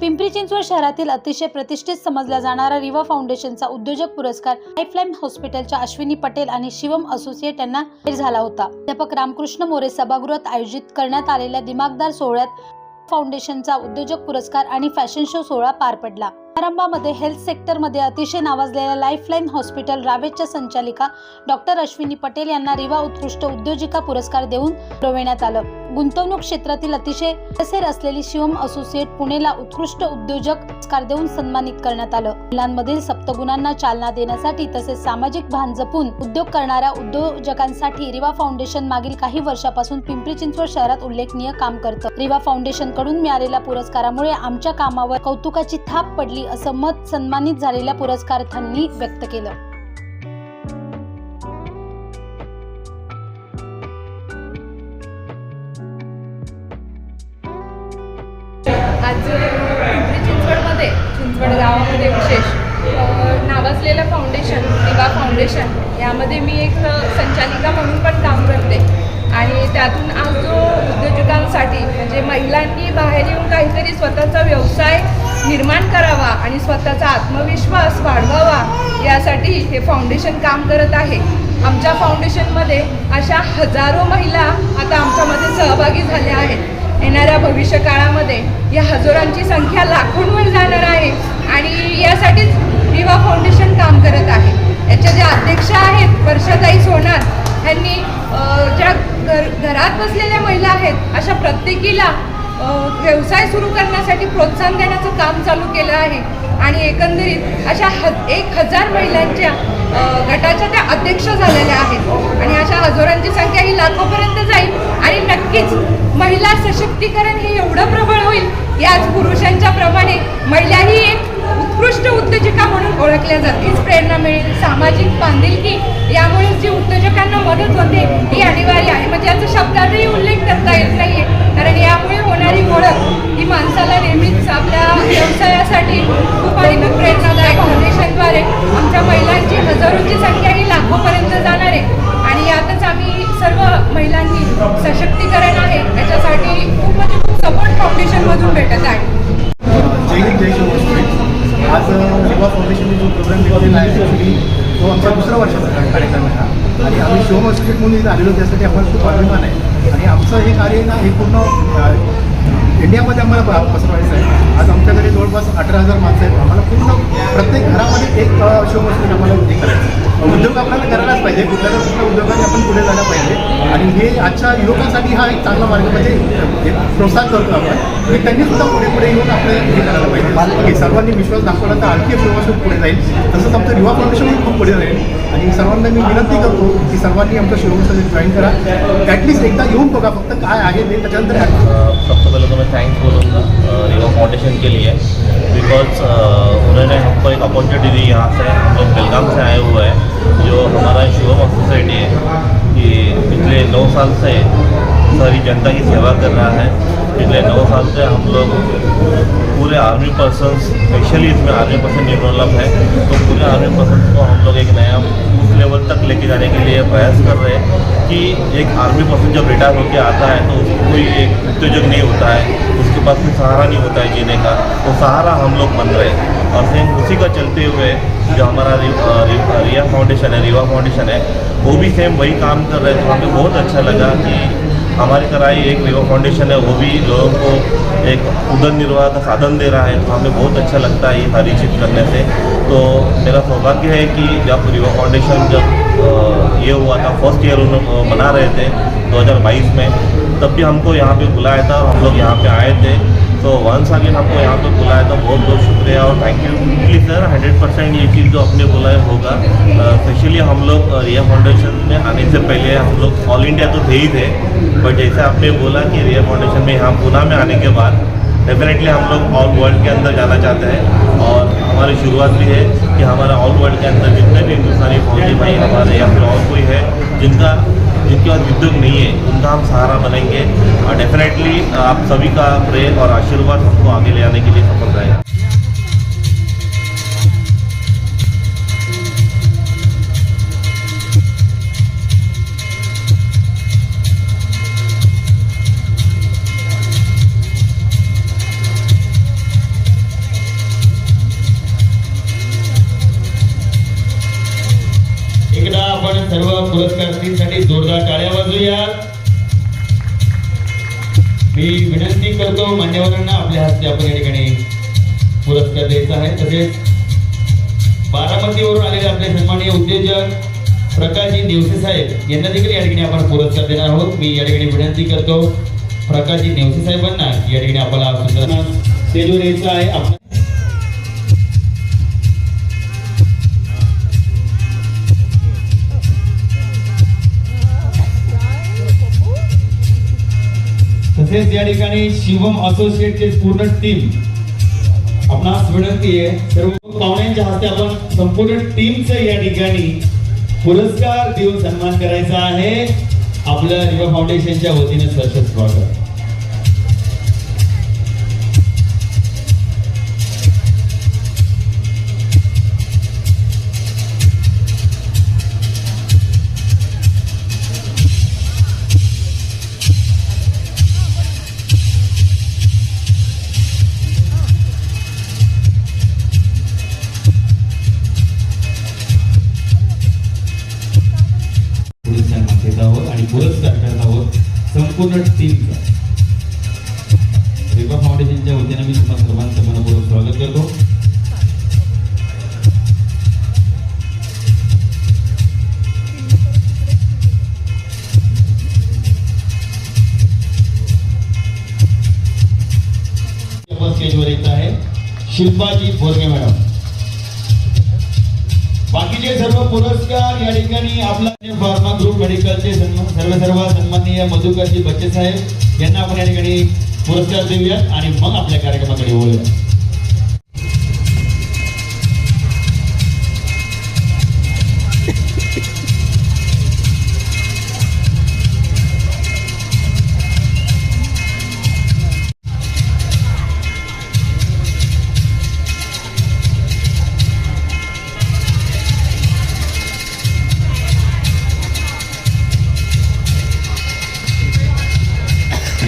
पिंपरी चिंचवड शहरातील अतिशय प्रतिष्ठित समजला जाणारा रिवा फाउंडेशनचा उद्योजक पुरस्कार लाईफलाईन हॉस्पिटलच्या अश्विनी पटेल आणि शिवम असोसिएट यांना झाला होता. अध्यापक रामकृष्ण मोरे सभागृहात आयोजित करण्यात आलेल्या दिमागदार सोहळ्यात फाउंडेशनचा उद्योजक पुरस्कार आणि फॅशन शो सोहळा पार पडला. समारंभामध्ये हेल्थ सेक्टरमध्ये अतिशय नावाजलेल्या लाईफलाईन हॉस्पिटल रावेतच्या संचालिका डॉक्टर अश्विनी पटेल यांना रिवा उत्कृष्ट उद्योजिका पुरस्कार देऊन गौरविण्यात आलं. गुंतवणूक क्षेत्रातील अतिशय अग्रेसर असलेली शिवम असोसिएट पुणेला उत्कृष्ट उद्योजक पुरस्कार देऊन सन्मानित करण्यात आलं. महिलांमधील सप्तगुणांना चालना देण्यासाठी तसेच सामाजिक भान जपून उद्योग करणाऱ्या उद्योजकांसाठी रिवा फाउंडेशन मागील काही वर्षापासून पिंपरी चिंचवड शहरात उल्लेखनीय काम करतं. रिवा फाउंडेशनकडून मिळालेल्या पुरस्कारामुळे आमच्या कामावर कौतुकाची थाप पडली असं मत सन्मानित झालेल्या पुरस्कारार्थ्यांनी व्यक्त केलं. आज पिंपरी म्हणजे चिंचवडमध्ये चिंचवड गावामध्ये विशेष. नावाजलेलं फाउंडेशन दिवा फाउंडेशन यामध्ये मी एक संचालिका म्हणून पण काम करते. आणि त्यातून आज जो उद्योजकांसाठी म्हणजे महिलांनी बाहेर येऊन काहीतरी स्वतःचा व्यवसाय निर्माण करावा आणि स्वतःचा आत्मविश्वास वाढवावा यासाठी हे फाउंडेशन काम करत आहे. आमच्या फाउंडेशनमध्ये अशा हजारो महिला आता आमच्यामध्ये सहभागी झाल्या आहेत. येणाऱ्या भविष्य काळामध्ये या हजारांची संख्या लाखोंवर जाणार आहे आणि यासाठीच विवा फाउंडेशन काम करत आहे. याच्या ज्या अध्यक्ष आहेत वर्षाताई सोनार यांनी ज्या घर घरात बसलेल्या महिला आहेत अशा प्रत्येकीला व्यवसाय सुरू करण्यासाठी प्रोत्साहन देण्याचं काम चालू केलं आहे. आणि एकंदरीत अशा ह एक हजार महिलांच्या गटाच्या त्या अध्यक्ष झालेल्या आहेत. आणि अशा हजारांची संख्या ही लाखोपर्यंत जाईल. आणि नक्कीच महिला सशक्तीकरण हे एवढं प्रबळ होईल याच आज पुरुषांच्या प्रमाणे महिलाही एक उत्कृष्ट उद्योजिका म्हणून ओळखल्या जातील. प्रेरणा मिळेल. सामाजिक बांधिलकी यामुळे जी उद्योजकांना मदत होते ही अनिवार्य आहे म्हणजे याचा शब्दातही उल्लेख करता येत नाहीये कारण यामुळे होणारी ओळख ही माणसाला नेहमीच आपल्या व्यवसायासाठी खूप आणि खूप प्रेरणादायक फाउंडेशनद्वारे आमच्या महिलांची हजारोची संख्या ही लाखोपर्यंत जाणार आहे आणि यातच आम्ही सर्व महिलांनी सशक्तीकरण आहे याच्यासाठी खूप म्हणजे खूप सपोर्ट फाउंडेशनमधून भेटत आहे. जय हिंद जय शिवराष्ट्र आज युवा फाउंडेशनने जो प्रोग्राम दिलेला आहे ॲक्च्युली तो आमचा दुसरा वर्षाचा कार्यक्रम आहे आणि आम्ही शिवम स्ट्रीट म्हणून इथे आलेलो त्यासाठी आम्हाला खूप अभिमान आहे. आणि आमचं हे कार्य ना हे पूर्ण इंडियामध्ये आम्हाला पसरवायचं आहे. आज आमच्याकडे जवळपास अठरा हजार माणसं आहेत. आम्हाला पूर्ण प्रत्येक घरामध्ये एक शिवम हॉस्पिटल आम्हाला हे करायचं. उद्योग आपल्याला करायलाच पाहिजे. कुठल्या ना कुठल्या उद्योगाने आपण पुढे जायला पाहिजे. आणि हे आजच्या युवकांसाठी हा एक चांगला मार्ग म्हणजे प्रोत्साहन करतो आपण की त्यांनी सुद्धा पुढे पुढे येऊन आपलं हे करायला पाहिजे. सर्वांनी विश्वास दाखवला तर आणखी व्यवस्थित पुढे जाईल. तसंच आमचं युवा फाउंडेशनही खूप पुढे राहील आणि सर्वांना मी विनंती करतो की सर्वांनी आमचं शिवसंस्थेत जॉईन करा. ॲटलिस्ट एकदा येऊन बघा फक्त काय आहे ते. त्याच्यानंतर सबसे पहले तो मैं थैंक्स बोलूँगा रिवा फाउंडेशन के लिए। बिकॉज़ उन्होंने हमको एक अपॉर्चुनिटी दी यहाँ से। हम लोग बेलगाम से आए हुए हैं, जो हमारा शिवम सोसाइटी है कि पिछले नौ साल से सारी जनता की सेवा कर रहा है। पिछले नौ साल से हम लोग पूरे आर्मी पर्सन स्पेशली इसमें आर्मी पर्सन इन्वॉल्व है तो पूरे आर्मी पर्सन को हम लोग एक नया उस लेवल तक लेके जाने के लिए प्रयास कर रहे हैं कि एक आर्मी पर्सन जब रिटायर होकर आता है तो उसको कोई एक उत्तेजक नहीं होता है, उसके पास कोई सहारा नहीं होता है जीने का। वो सहारा हम लोग बन रहे और सेम उसी का चलते हुए जो हमारा रिया फाउंडेशन है, रिवा फाउंडेशन है, वो भी सेम वही काम कर रहे हैं। तो हमें बहुत अच्छा लगा कि हमारी तरह ही एक रिवा फाउंडेशन है, वो भी लोगों को एक उदर निर्वाह का साधन दे रहा है। तो हमें बहुत अच्छा लगता है ये सारी चीज़ करने से। तो मेरा सौभाग्य है कि जब रिवा फाउंडेशन जब ये हुआ था फ़र्स्ट ईयर उन्होंने मना रहे थे 2022 में, तब भी हमको यहाँ पे बुलाया था हम लोग यहाँ पे आए थे। तो वंस अगेन हमको यहाँ पर बुलाया था, बहुत बहुत शुक्रिया और thank you please sir hundred percent ये चीज़ जो आपने बुलाया होगा। स्पेशली हम लोग रिया फाउंडेशन में आने से पहले हम लोग ऑल इंडिया तो थे ही थे बट जैसे आपने बोला कि रिया फाउंडेशन में यहाँ पूना में आने के बाद डेफिनेटली हम लोग ऑल वर्ल्ड के अंदर जाना चाहते हैं। और हमारी शुरुआत भी है कि हमारा ऑल वर्ल्ड के अंदर जितने भी हिंदुस्तानी फौजी भाई, हमारे या फिर और कोई है, जिनका जिनके पास विद्युत नहीं है उनका हम सहारा बनेंगे और डेफिनेटली आप सभी का प्रेम और आशीर्वाद हमको आगे ले आने के मी विनंती करतो मान्यवरांना आपल्या हस्ते आपण या ठिकाणी पुरस्कार द्यायचा आहे. तसेच बारामतीवरून आलेले आपले सन्माननीय उद्योजक प्रकाशजी नेवसे साहेब यांना देखील या ठिकाणी आपण पुरस्कार देणार आहोत. मी या ठिकाणी विनंती करतो प्रकाशजी नेवसे साहेबांना या ठिकाणी आपल्याला सुंदर सेलू द्यायचा आहे. आपण तसेच या ठिकाणी शिवम असोसिएटचे पूर्ण टीम आपणास विनंती आहे. सर्व पाहुण्यांच्या हस्ते आपण संपूर्ण टीमचं या ठिकाणी पुरस्कार देऊन सन्मान करायचा आहे. आपल्या युवा फाउंडेशनच्या वतीने स्वागत. फाउंडेशनच्या वतीने मी तुम्हा सर्वांचं मनपूर्वक स्वागत करतो स्टेजवर येत आहे शिल्पाजी बोरगे मॅडम बाकीचे सर्व पुरस्कार या ठिकाणी आपला फार्मा ग्रुप मेडिकलचे सर्व सर्व सन्माननीय मधुकरजी बच्चे साहेब यांना आपण या ठिकाणी पुरस्कार देऊयात आणि मग आपल्या कार्यक्रमाकडे बोलूया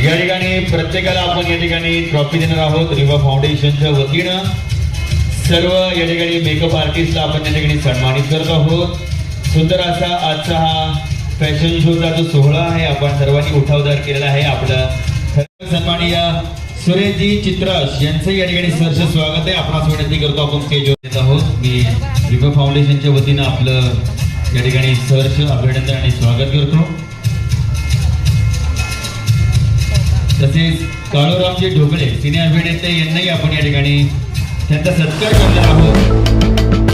या ठिकाणी प्रत्येकाला आपण या ठिकाणी ट्रॉफी देणार आहोत. रिवा फाउंडेशनच्या वतीनं सर्व या ठिकाणी मेकअप आर्टिस्टला आपण या ठिकाणी सन्मानित करत आहोत. सुंदर असा आजचा हा फॅशन शोचा जो सोहळा आहे आपण सर्वांनी उठावदार केलेला आहे. आपलं सन्मानीय सुरेशजी चित्राश यांचं या ठिकाणी सहर्ष स्वागत आहे. आपण विनंती करतो आपण स्टेजवर येत आहोत. मी रिवा फाउंडेशनच्या वतीनं आपलं या ठिकाणी सहर्ष अभिनंदन आणि स्वागत करतो. तसेच काळूरामजी ढोकळे सिने अभिनेते यांनाही आपण या ठिकाणी त्यांचा सत्कार करणार आहोत.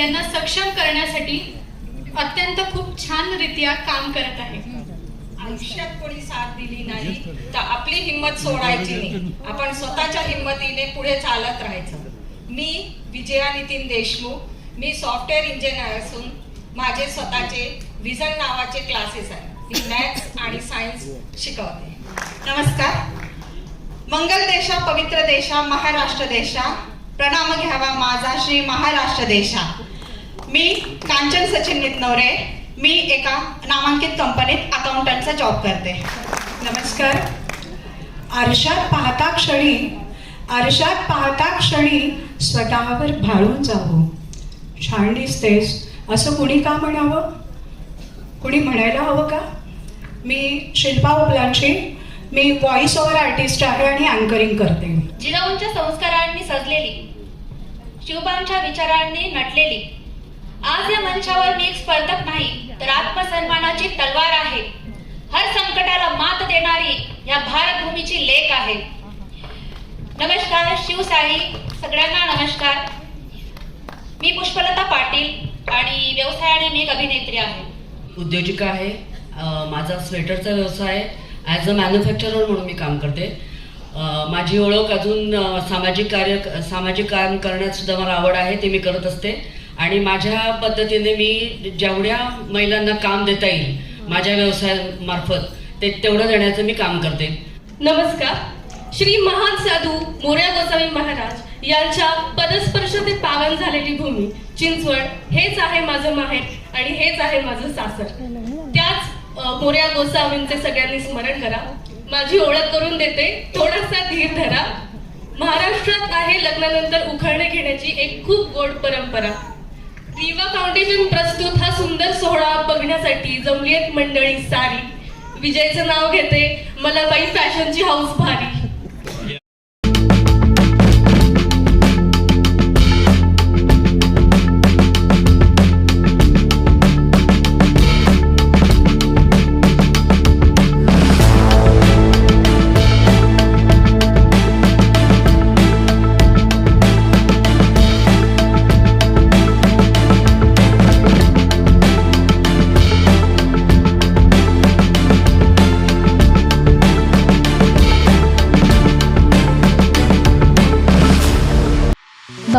सक्षम करण्यासाठी अत्यंत खूप छान रित्या काम करत आहे. आयुष्यात कोणी साथ दिली नाही तर आपली हिंमत सोडायची नाही. आपण स्वतःच्या हिंमतीने पुढे चालत राहायचं. मी विजया नितीन देशमुख मी सॉफ्टवेअर इंजिनियर असून माझे स्वतःचे विजन नावाचे क्लासेस आहेत. मी मॅथ्स आणि सायन्स शिकवते. नमस्कार. मंगल देशा पवित्र देशा महाराष्ट्र देशा. प्रणाम घ्यावा माझा श्री महाराष्ट्र देशा. मी कांचन सचिन नितनवरे. मी एका नामांकित कंपनीत अकाउंटंटचा जॉब करते. नमस्कार. आरशात पाहता क्षणी आरशात पाहता क्षणी स्वतःवर भाळून जावं. छान दिसतेस. असं कुणी का म्हणावं? कुणी म्हणायला हवं का? मी शिल्पा उपलांची मी व्हॉइस ओव्हर आर्टिस्ट आहे आणि अँकरिंग करते. जिजाऊंच्या संस्कारांनी सजलेली शिवबांच्या विचारांनी नटलेली आज या मंचावर मी एक स्पर्धक नाही तर आत्मसन्मानाची तलवार आहे. हर संकटाला मात देणारी या भारतभूमीची लेख आहे. नमस्कार शिवसाई. सगळ्यांना नमस्कार. मी पुष्पलता पाटील आणि व्यवसायाने मी एक अभिनेत्री आहे. उद्योजिका आहे. माझा स्वेटरचा व्यवसाय आहे. ॲज अ मॅन्युफॅक्चरर म्हणून मी काम करते. माझी ओळख अजून सामाजिक कार्य सामाजिक काम करण्यात सुद्धा मला आवड आहे ते मी करत असते. आणि माझ्या पद्धतीने मी जेवढ्या महिलांना काम देता येईल माझ्या व्यवसायामार्फत ते तेवढं देण्याचं मी काम करते. नमस्कार. श्री महान साधू मोर्या गोसावी महाराज यांच्या पदस्पर्श ते पावन झालेली भूमी चिंचवड हेच आहे माझं माहेर आणि हेच आहे माझं सासर. त्याच मोऱ्या मोर्या गोसावींचे सगळ्यांनी स्मरण करा. माझी ओळख करून देते थोडासा धीर धरा. महाराष्ट्रात आहे लग्नानंतर उखळणे घेण्याची एक खूप गोड परंपरा. दिवा फाउंडेशन प्रस्तुत हा सुंदर सोहळा बघण्यासाठी जमली मंडळी सारी. विजयचं नाव घेते मला बाई फॅशनची हाऊस भारी.